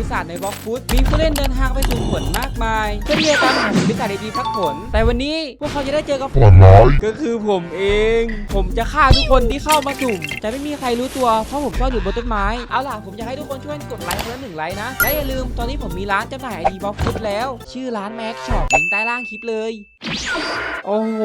ปีศาจในบล็อกฟุตมีผู้เล่นเดินทางไปสู่ผลมากมายเพื่อที่จะตามหาผลปีศาจดีๆสักผล แต่วันนี้พวกเขาจะได้เจอกับฝันร้ายก็คือผมเอง ผมจะฆ่าทุกคนที่เข้ามาสุ่มแต่ไม่มีใครรู้ตัวเพราะผมซ่อนอยู่บนต้นไม้เอาล่ะผมจะให้ทุกคนช่วยกดไลค์คนละหนึ่งไลค์นะและอย่าลืมตอนนี้ผมมีร้านจำหน่ายไอดีบ็อกฟุตแล้ว ชื่อร้านแม็กช็อปลิงก์ใต้ล่างคลิปเลย โอ้โห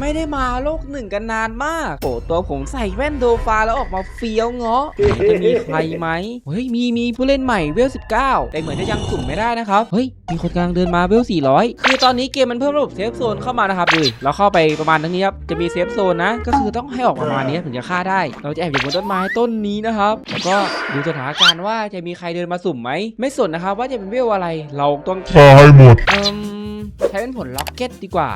ไม่ได้มาโลกหนึ่งกันนานมาก โอ้ตัวผมใส่แว่นโดฟาแล้วออกมาเฟี้ยวเงาะจะมีใครไหม เฮ้ย มีมีผู้เล่นใหม่เวล19 แต่เหมือนจะยังสุ่มไม่ได้นะครับ เฮ้ย มีคนกำลังเดินมาเวล400 คือตอนนี้เกมมันเพิ่มระบบเซฟโซนเข้ามานะครับดูดิเราเข้าไปประมาณตรงนี้ครับ จะมีเซฟโซนนะ ก็คือต้องให้ออกประมาณนี้ถึงจะฆ่าได้ เราจะแอบอยู่บนต้นไม้ต้นนี้นะครับ แล้วก็ดูสถานการณ์ว่าจะมีใครเดินมาสุ่มไหม ไม่สนนะครับว่าจะเป็นเวลอะไร เราต้องฆ่าให้หมดเอิ่ม ใช้เป็นผลล็อกเก็ตดีกว่า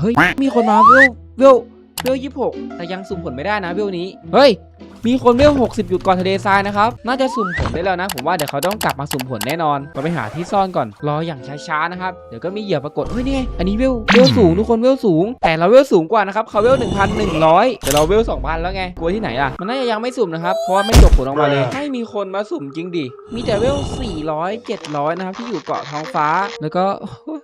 เฮ้ยเฮ้ย มีคนมาเวลเวลเวลยี่หกแต่ยังสุ่มผลไม่ได้นะเวลนี้ เฮ้ย มีคนเวล60 อยู่ก่อนทะเลทรายนะครับ น่าจะสุ่มผลได้แล้วนะ ผมว่าเดี๋ยวเขาต้องกลับมาสุ่มผลแน่นอนเราไปหาที่ซ่อนก่อน รออย่างช้าๆนะครับ เดี๋ยวก็มีเหยื่อปรากฏ เฮ้ยนี่ไง อันนี้เวลเวลสูงทุกคนเวลสูง แต่เราเวลสูงกว่านะครับเขาเวล1,100 แต่เราเวล2,000 แล้วไง กลัวที่ไหนล่ะ มันน่าจะยังไม่สุ่มนะครับ เพราะว่าไม่จบผลออกมาเลยให้มีคนมาสุ่มจริงดิ มีแต่เวล400 700 นะครับที่อยู่เกาะท้องฟ้า แล้วก็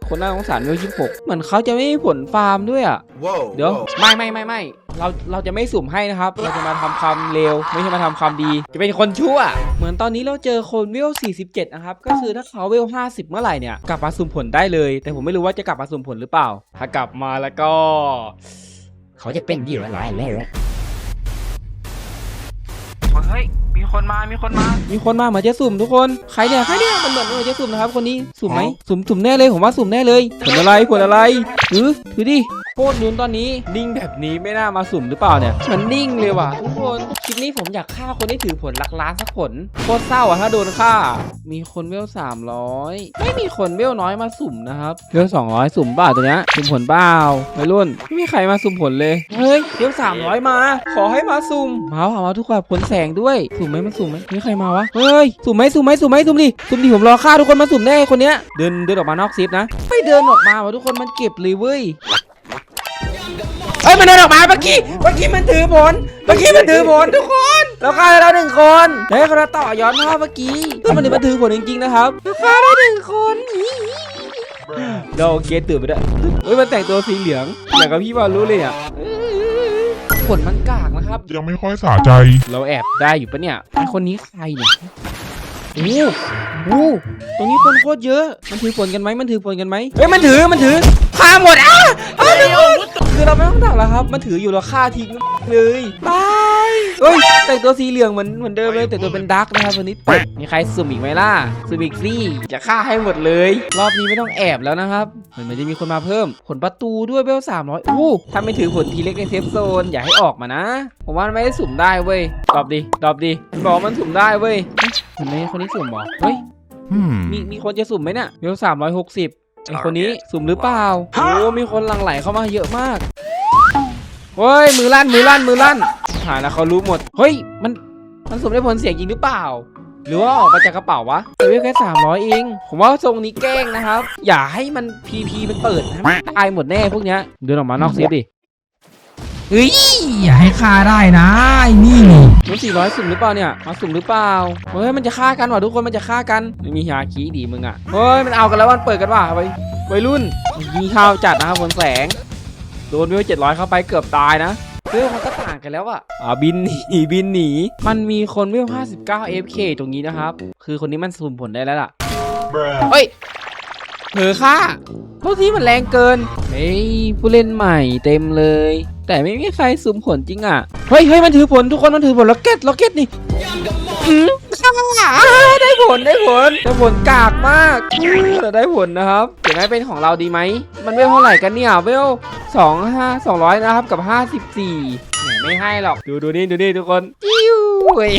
คนน่าสงสารเวล26 เหมือนเขาจะไม่มีผลฟาร์มด้วยอะ Whoa. เดี๋ยว whoa. ไม่ไม่ไม่ไม่ เราเราจะไม่สุ่มให้นะครับ เราจะมาทำความเลวไม่ใช่มาทำความดี จะเป็นคนชั่ว เหมือนตอนนี้เราเจอคนเวล 47 นะครับ ก็คือถ้าเขาเวล 50 เมื่อไหร่เนี่ยกลับมาสุ่มผลได้เลย แต่ผมไม่รู้ว่าจะกลับมาสุ่มผลหรือเปล่า ถ้ากลับมาแล้วก็ เขาจะเป็นดีหรือไรเลยเฮ้ยมีคนมา มีคนมา มีคนมาเหมือนจะสุ่มทุกคน ใครเนี่ย ใครเนี่ย มันเหมือนเหมือนจะสุ่มนะครับคนนี้ สุ่มไหม สุ่ม สุ่มแน่เลย ผมว่าสุ่มแน่เลย ผลอะไร ผลอะไร ถือถือดิโคตรลุ้นตอนนี้นิ่งแบบนี้ไม่น่ามาสุ่มหรือเปล่าเนี่ยมันนิ่งเลยว่ะ ทุกคนคลิปนี้ผมอยากฆ่าคนที่ถือผลหลักล้านสักผลโคตรเศร้าอะถ้าโดนฆ่า มีคนเวล300ไม่มีคนเวลน้อยมาสุ่มนะครับเวล200สุ่มบ้าตัวเนี้ยสุ่มผลเปล่าไม่รุ่นไม่มีใครมาสุ่มผลเลยเฮ้ยเวล300มา ขอให้มาสุ่มมาว่ามาทุกคนผลแสงด้วยสุ่มไหมมันสุ่มไหมมีใครมาวะเฮ้ยสุ่มไหมสุ่มไหมสุ่มไหมสุ่มดิสุ่มดิผมรอฆ่าทุกคนมาสุ่มแน่คนเนี้ยเดินเดินออกมานอกซิปนะไม่ เดินออกมาว่ะทุกคนมันเก็บเลยเว้ยเอ้ยมันเดินออกมาเมื่อกี้เมื่อกี้มันถือผลเมื่อกี้มันถือผลทุกคนเราฆ่าได้แล้วหนึ่งคนเฮ้ยเขาจะต่อย้อนภาพเมื่อกี้เฮ้ยมันถือมันถือผลจริงๆนะครับเราฆ่าได้หนึ่งคนเราเกตตื่นไปด้วยเฮ้ยมันแต่งตัวสีเหลืองอย่างกับพี่บอลรู้เลยอะผลมันกากนะครับ ยังไม่ค่อยสะใจ เราแอบได้อยู่ปะเนี่ยไอคนนี้ใครเนี่ย โอ้โหตรงนี้คนโคตรเยอะ มันถือผลกันไหมมันถือผลกันไหมเฮ้ยมันถือมันถือฆ่าหมดอะเอ้ยทุกคนคือเราไม่ต้องดักแล้วครับ มันถืออยู่เราฆ่าทิ้งเลยบาย เฮ้ยแต่งตัวสีเหลืองเหมือนเหมือนเดิมเลย แต่ตัวเป็นดักนะครับวันนี้มีใครสุ่มอีกไหมล่ะสุ่มอีกสิจะฆ่าให้หมดเลย รอบนี้ไม่ต้องแอบแล้วนะครับเหมือนมันจะมีคนมาเพิ่มผลประตูด้วยเบลสามร้อยอู้ถ้าไม่ถือผลทีเล็กในเซฟโซนอย่าให้ออกมานะ ผมว่ามันไม่ได้สุ่มได้เว้ยตอบดิตอบดิมันบอกว่ามันสุ่มได้เว้ยเห็นไหมคนนี้สุ่มเหรอเฮ้ย hmm มีมีคนจะสุ่มไหมเนี่ยเวลสามร้อยหกสิบไอคนนี้สุ่มหรือเปล่าโอ้มีคนหลั่งไหลเข้ามาเยอะมากเฮ้ยมือลั่นมือลั่นมือลั่น หายแล้วเขารู้หมด เฮ้ย มัน มันสมได้ผลเสียงจริงหรือเปล่า หรือว่าออกมาจากกระเป๋าวะเวลแค่สามร้อยเอง ผมว่าทรงนี้แกล้งนะครับ อย่าให้มันพีพีมันเปิดนะมันตายหมดแน่พวกเนี้ย เดินออกมานอกเซฟดิเฮ้ยอย่าให้ฆ่าได้นะไอ้นี่นี่รถสี่ร้อยสุ่มหรือเปล่าเนี่ยมาสุ่มหรือเปล่าเฮ้ยมันจะฆ่ากันว่ะทุกคนมันจะฆ่ากันมีฮาคีดีมึงอะเฮ้ยมันเอากันแล้วมันเปิดกันว่ะไปวัยรุ่นยิงข้าวจัดนะครับบนแสงโดนเวเจ็ดร้อยเข้าไปเกือบตายนะ เวลมันก็ต่างกันแล้วอะอ่าบินหนีบินหนี มันมีคนเวล59 AFK ตรงนี้นะครับ คือคนนี้มันสุ่มผลได้แล้วล่ะ Bruh. เฮ้ยเผลอค่าพวกที่มันแรงเกิน เฮ้ย ผู้เล่นใหม่เต็มเลย แต่ไม่มีใครสุ่มผลจริงอะ เฮ้ยเฮ้ยมันถือผลทุกคนมันถือผลล็อกเก็ตล็อกเก็ตนี่ อืมได้ผลได้ผลได้ผลกากมากแต่ได้ผลนะครับเดี๋ยวให้เป็นของเราดีไหม มันเวลเท่าไหร่กันเนี่ยเวลสองห้าสองร้อยนะครับกับห้าสิบสี่แหมไม่ให้หรอก ดูดูนี่ดูนี่ทุกคนจิ้วเว้ย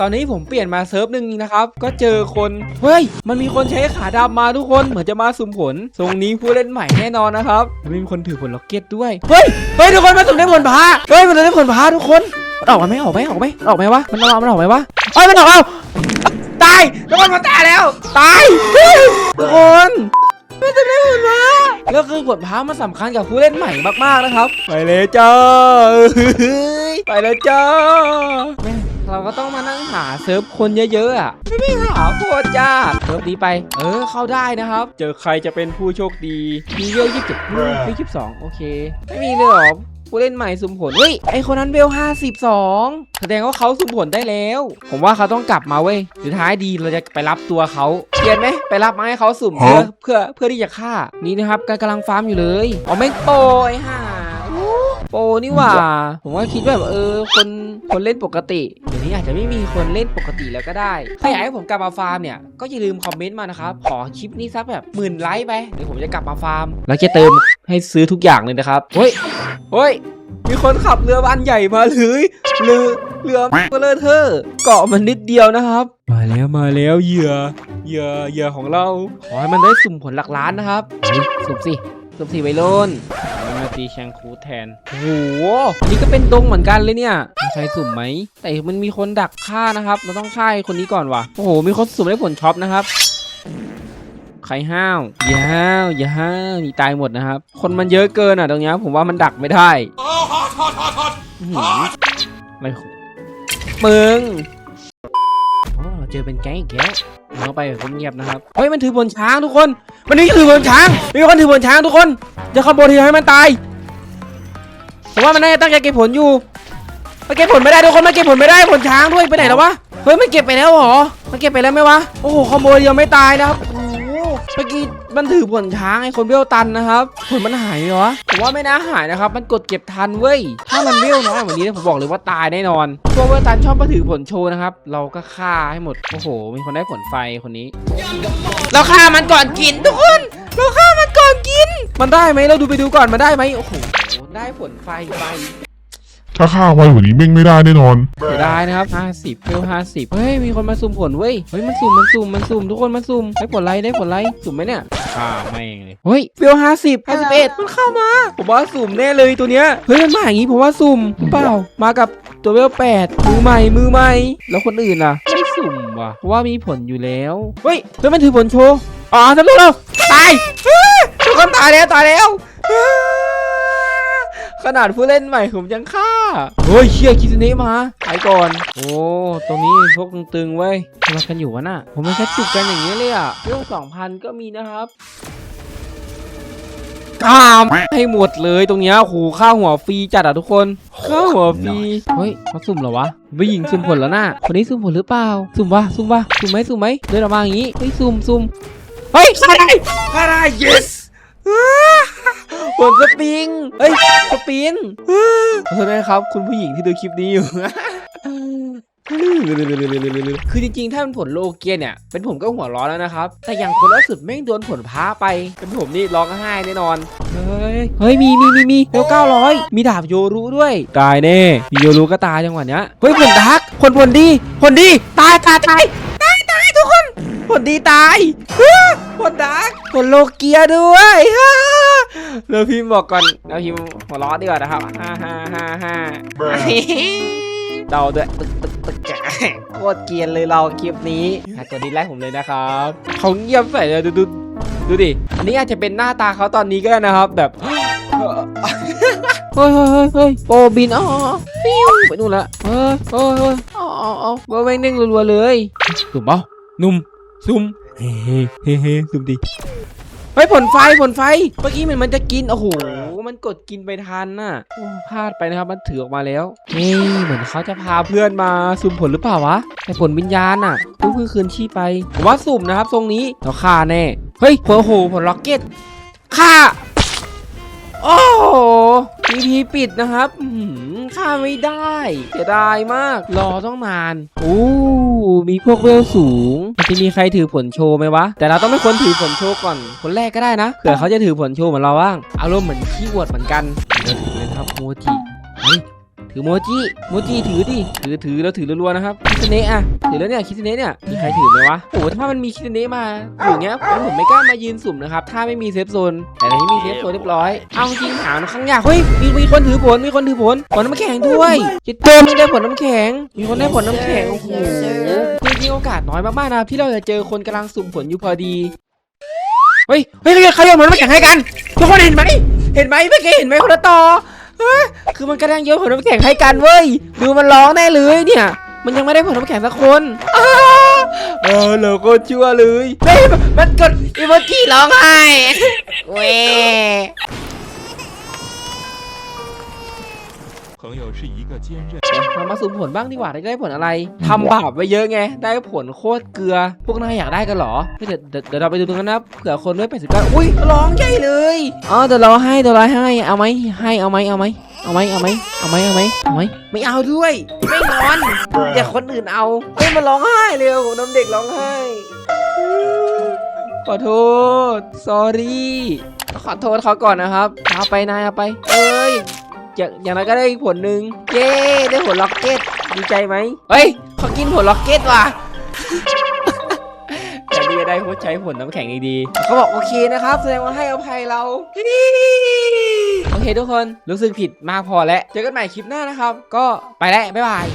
ตอนนี้ผมเปลี่ยนมาเซิร์ฟหนึ่งนะครับ ก็เจอคน เฮ้ย มันมีคนใช้ขาดำมาทุกคน เหมือนจะมาสุ่มผล ทรงนี้ผู้เล่นใหม่แน่นอนนะครับไม่มีคนถือผลล็อกเก็ตด้วย เฮ้ย เฮ้ยทุกคนมาสุ่มได้ผลพาเฮ้ยมันได้ผลพาทุกคน มันออกมาไหมออกไหมออกไหมออกไหมวะมันออกมันออกไหมวะเฮ้ยมันออกแล้วตายทุกคนมาตายแล้วตายเฮ้ยทุกคนมันจะได้ผลพาแล้วคือผลพามันสำคัญกับผู้เล่นใหม่มากๆนะครับ ไปเลยจ้าเฮ้ยไปเลยจ้าแม่เราก็ต้องมานั่งหาเซิร์ฟคนเยอะๆอะไม่ไม่หาโคตรยากเซิร์ฟนี้ไป เออเข้าได้นะครับ เจอใครจะเป็นผู้โชคดีมีเวลยี่สิบเจ็ดเวลยี่สิบสองโอเค ไม่มีเลยเหรอ ผู้เล่นใหม่สุ่มผลเฮ้ยไอคนนั้นเวลห้าสิบสองแสดงว่าเขาสุ่มผลได้แล้ว ผมว่าเขาต้องกลับมาเว้ยสุดท้ายดีเราจะไปรับตัวเขาเปลี่ยนไหมไปรับมาให้เขาสุ่มเพื่อเพื่อเพื่อที่จะฆ่านี่นะครับกกำลังฟาร์มอยู่เลยอ๋อไม่งโปรไอ้ห่าอู้ โปรนี่หว่า ผมว่าคิดแบบเออคนคนเล่นปกติเดี๋ยวนี้อาจจะไม่มีคนเล่นปกติแล้วก็ได้ถ้าอยากให้ผมกลับมาฟาร์มเนี่ยก็อย่าลืมคอมเมนต์มานะครับขอคลิปนี้สักแบบหมื่นไลค์ไปเดี๋ยวผมจะกลับมาฟาร์ม แล้วจะเติมให้ซื้อทุกอย่างเลยนะครับเฮ้ยเฮ้ยมีคนขับเรืออันใหญ่มาเลยเรือเรือเบลอเทอร์เกาะมันนิดเดียวนะครับ มาแล้วมาแล้วเหยื่อเหยื่อเหยื่อของเรา ขอให้มันได้สุ่มผลหลักล้านนะครับเฮ้ยสุ่มสิ สุ่มสิไวโรนมาตีแชงคูแทนโอ้โหอันนี้ก็เป็นดงเหมือนกันเลยเนี่ยมีใครสุ่มไหม แต่มันมีคนดักฆ่านะครับ เราต้องฆ่าไอ้คนนี้ก่อนว่ะ โอ้โห มีคนสุ่มได้ผลช็อปนะครับใครห้าวอย่าห้าวอย่าห้าวนี่ตายหมดนะครับ คนมันเยอะเกินอะตรงเนี้ยผมว่ามันดักไม่ได้อื้อหืออะไรของมึงอ๋อ เจอเป็นแก๊งอีกแก๊งเราไปแบบเงียบนะครับ เฮ้ยมันถือบนช้างทุกคน มันนี่ถือบนช้าง มีคนถือบนช้างทุกคน จะขโมยทีให้มันตายผมว่ามันน่าจะตั้งใจเก็บผลอยู่มันเก็บผลไม่ได้ทุกคนมันเก็บผลไม่ได้ผลช้างด้วยไปไหนแล้ววะ เฮ้ยมันเก็บไปแล้วเหรอ มันเก็บไปแล้วไหมวะ โอ้โหขโมยยังไม่ตายนะครับ เมื่อกี้มันถือผลช้างไอ้คนเบี้ยวตันนะครับผลมันหายเหรอผมว่าไม่น่าหายนะครับ มันกดเก็บทันเว้ย ถ้ามันเบี้ยวน้อยกว่านี้ผมบอกเลยว่าตายแน่นอนพวกเบี้ยวตันชอบมาถือผลโชว์นะครับ เราก็ฆ่าให้หมด โอ้โห มีคนได้ผลไฟคนนี้ เราฆ่ามันก่อนกินทุกคน เราฆ่ามันก่อนกิน มันได้ไหมเราดูไปดูก่อนมันได้ไหมโอ้โห ได้ผลไฟไป ถ้าฆ่าไวกว่านี้เม่งไม่ได้แน่นอน เสียดายนะครับ 50เพิ่ม50 เฮ้ย มีคนมาสุ่มผลเว้ย เฮ้ย มันสุ่ม มันสุ่ม มันสุ่ม ทุกคนมันสุ่ม ได้ผลไรได้ผลไรสุ่มไหมเนี่ยข้าไม่เองเลย เฮ้ยเฟล50 51มันเข้ามา ผมว่าสุ่มแน่เลยตัวเนี้ย เฮ้ย มันมาอย่างงี้ผมว่าสุ่มหรือเปล่า มากับตัวเวล8มือใหม่ มือใหม่ แล้วคนอื่นล่ะ ไม่สุ่มว่ะเพราะว่ามีผลอยู่แล้ว เฮ้ยแล้วมันถือผลโชว์ อ๋อทำลูกเราตายอ้าทุกคนตายแล้วตายแล้วอ้า ขนาดผู้เล่นใหม่ผมยังฆ่าเฮ้ยเชี่ยคิสเนะมาไปก่อน โอ้ตรงนี้พวกตึงๆเว้ยทำไมกันอยู่วะน่ะผมไม่แค่จุกกันอย่างนี้เลยอะเรื่องสองพันก็มีนะครับกามให้หมดเลยตรงเนี้ยโอ้โหค่าหัวฟรีจัดอะทุกคนค่าหัวฟรีเฮ้ยเขาสุ่มเหรอวะไปยิงสุ่มผลแล้วน่ะคนนี้สุ่มผลหรือเปล่า สุ่มวะสุ่มวะสุ่มไหมสุ่มไหมเดินออกมาอย่างงี้เฮ้ยสุ่มสุ่มเฮ้ยฆ่าได้ฆ่าได้ yes ผลสปริงเฮ้ยสปินขอโทษนะครับ คุณผู้หญิงที่ดูคลิปนี้อยู่คือจริงๆ ถ้าเป็นผลโลเกียเนี่ย เป็นผมก็หัวร้อนแล้วนะครับ แต่อย่างคนล่าสุดแม่งโดนผลพ้าไป เป็นผมนี่ร้องไห้แน่นอน เฮ้ย เฮ้ย มีมีมีมีเร็วเก้าร้อยมีดาบโยรุด้วย ตายแน่ มีโยรุก็ตายจังหวะเนี้ย เฮ้ยผลดักผลผลดี ผลดี ตายตายตาย ผลดีตายฮ่าผลดักผลโลเกียด้วยฮ่าเราพิมพ์บอกก่อนเราพิมพ์หัวเร้อดีกว่านะครับฮ่าฮ่าฮ่าฮ่าเดาด้วยตึกตึกตึกแกโคตรเกรียนเลยเราคลิปนี้หากดดีไลค์ผมเลยนะครับเขาเงียบใส่เลยดูดูดูดิ อันนี้อาจจะเป็นหน้าตาเขาตอนนี้ก็ได้นะครับ แบบ เฮ้ยเฮ้ยเฮ้ยเฮ้ยโปรบินอ๋อฟิวไปนู่นละเฮ้ยเฮ้ยเฮ้ยอ๋ออ๋ออ๋อเบอร์แม่งเด้งรัวๆเลยสุ่มเปล่านุ่ม ซุ่มเฮ้เฮ้เฮ้ซุ่มดิเฮ้ยผลไฟผลไฟเมื่อกี้มันมันจะกินโอ้โหมันกดกินไปทันน่ะพลาดไปนะครับมันถือออกมาแล้วเฮ้เหมือนเขาจะพาเพื่อนมาสุ่มผลหรือเปล่าวะแต่ผลวิญญาณน่ะเพิ่งเพิ่งคืนชีพไปผมว่าสุ่มนะครับ ทรงนี้เราฆ่าแน่เฮ้ยโอ้โหผลล็อกเก็ตฆ่า โอ้โหพีพีปิดนะครับอืมฆ่าไม่ได้เสียดายมาก รอต้องนานอู้มีพวกเวลสูงจะมีใครถือผลโชว์ไหมวะ แต่เราต้องไม่ควรถือผลโชว์ก่อน คนแรกก็ได้นะเผื่อเขาจะถือผลโชว์เหมือนเราบ้าง อารมณ์เหมือนขี้อวดเหมือนกันเดี๋ยวถือเลยนครับโมจิเฮ้ย ถือโมจิโมจิถือดิถือถือแล้วถือรัวๆนะครับคิสเนะอะถือแล้วเนี่ยคิสเนะเนี่ยมีใครถือไหมวะโอ้โหถ้ามันมีคิสเนะมาอยู่เงี้ยผมไม่กล้ามายืนสุ่มนะครับถ้าไม่มีเซฟโซนแต่ในนี้มีเซฟโซนเรียบร้อยเอาจริงหามันข้างยากเฮ้ยมีมีคนถือผลมีคนถือผลผลน้ำแข็งด้วยจิตโตมได้ผลน้ำแข็ง มีคนได้ผลน้ำแข็งโอ้โหจริงๆโอกาสน้อยมากๆนะครับที่เราจะเจอคนกำลังสุ่มผลอยู่พอดีเฮ้ยเฮ้ยใครโยนผลน้ำแข็งให้กันทุกคนเห็นไหมเห็นไหมเมื่อกี้เห็นไหมคนละต่อ คือมันกำลังโยนผลน้ำแข็งให้กันเว้ย ดูมันร้องแน่เลยเนี่ย มันยังไม่ได้ผลน้ำแข็งสักคนอ้าเออเราก็ชั่วเลยเฮ้ยมันกดอีโมจิร้องไห้เว้ 朋友是一个坚韧。 เรามาสุ่มผลบ้างดีกว่าได้ได้ผลอะไรทำบาปไปเยอะไง ได้ผลโคตรเกลือ พวกนายอยากได้กันเหรอเฮ้ยเดี๋ยวเดี๋ยวเดี๋ยวเราไปดูตรงนั้นนะเผื่อคนด้วย89อุ้ยร้องใหญ่เลยอ๋อเดี๋ยวเราให้เดี๋ยวเราให้เอาไหมให้เอาไหมเอาไหมเอาไหมเอาไหมเอาไหมเอาไหมเอาไหมไม่เอาด้วย ไม่งอนเดี๋ยวคนอื่นเอาเฮ้ยมันร้องไห้เร็วน้ำเด็กร้องไห้ขอโทษ sorry ขอโทษเขาก่อนนะครับเอาไปนายเอาไป เอ้ย อย่างอย่างไรก็ได้อีกผลหนึ่งเย้ได้ผลล็อกเก็ตดีใจไหมเฮ้ยเขากินผลล็อกเก็ตว่ะแต่ดีได้เพราะใช้ผลน้ำแข็งดีๆเขาบอกโอเคนะครับแสดงว่าให้อภัยเราโอเคทุกคนรู้สึกผิดมากพอแล้วเจอกันใหม่คลิปหน้านะครับ ก็ไปแล้วบ๊ายบาย